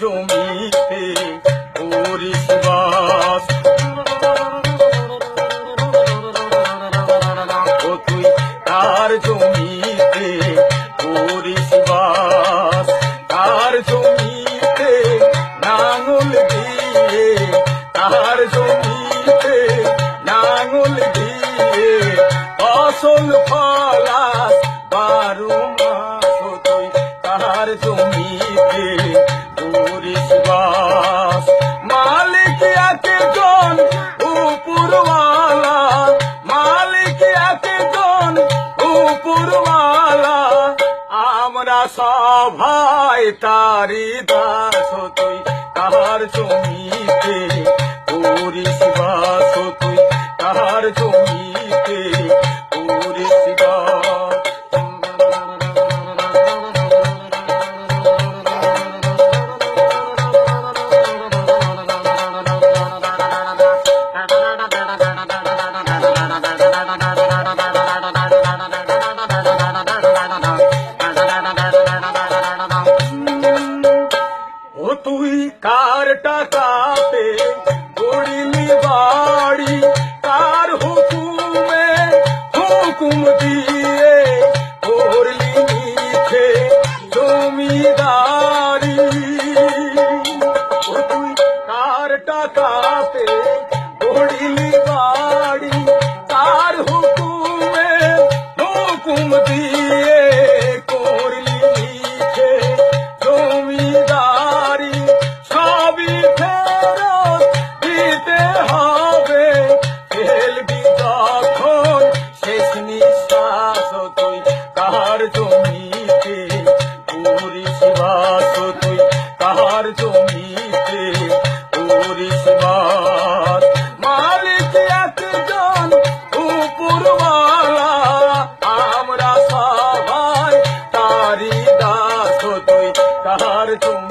জমিতে করিস বাস সভায় তারি দাস তুই তাহার জমিতে করিস বাস টাকাতে গড়িলি বাড়ি তার হুকুমে হুকুম দিয়ে করলি নিখে জমিদারি জমিতে করিস বাস তুই কার জমিতে বাস মালিক একজন উপরওয়ালা, আমরা সবাই তারি দাস তুই কার জমিতে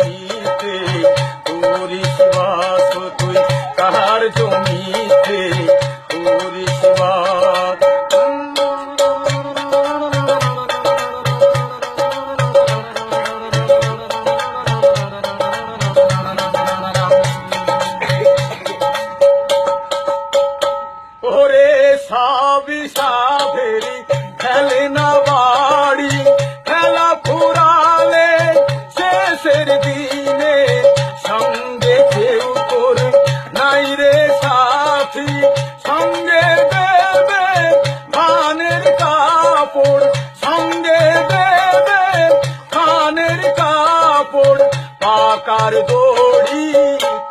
পাকার দড়ি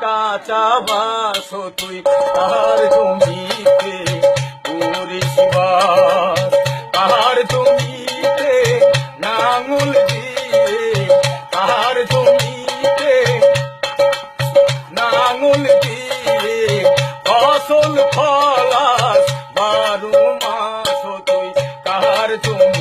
কাঁচা বাস তুই তার জমিতে বাস। তার জমিতে নাঙল তার জমিতে নাঙল ফসল ফলাস বারো মাস তুই কার জমিতে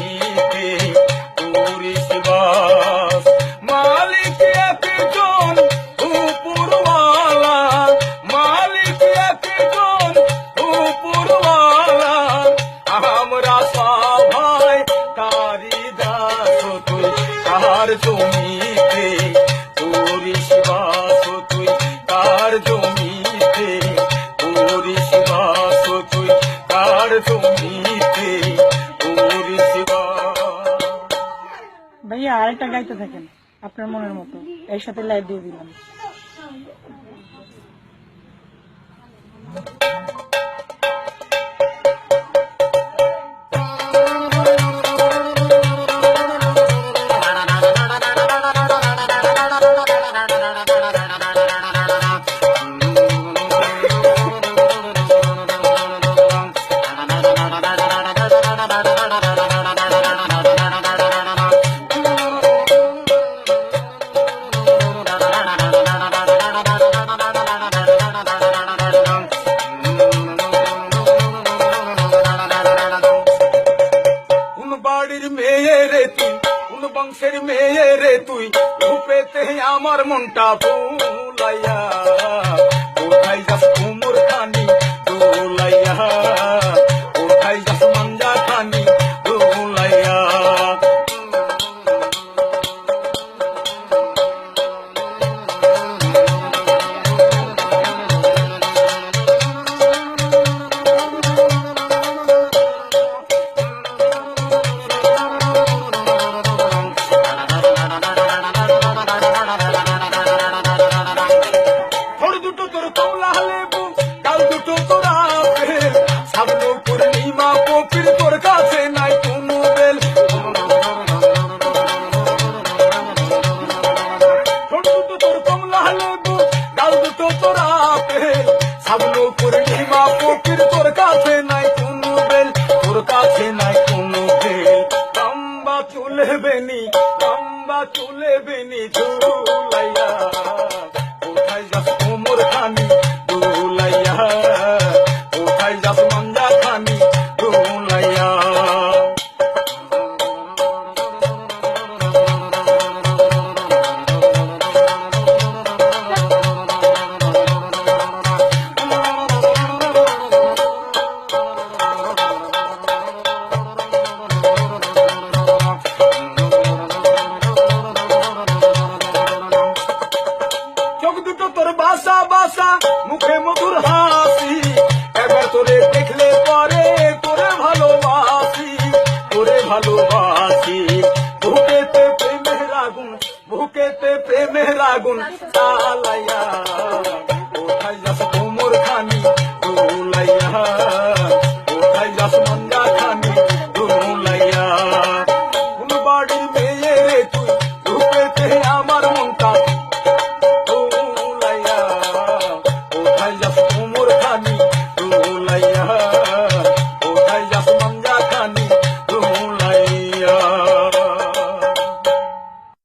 জমিতে ভাইয়া আরেকটা গাইতে থাকেন আপনার মনের মতো। এর সাথে লাইভ দিয়ে দিলাম। আমার মনটা কমলা লেবু গাল দুটো তোরা আপেল সাবন পূর্ণিমা পপির তোর কাছে নাই কোনো বেল। তোর কমলা লেবু গাল দুটো তোর আপেল বাসা বাসা, মুখে মধুর হাসি। একবার তোরে দেখলে পরে তোরে ভালোবাসি তোরে ভালোবাসি। বুকেতে প্রেমের আগুন, বুকেতে প্রেমের আগুন চালাইয়া।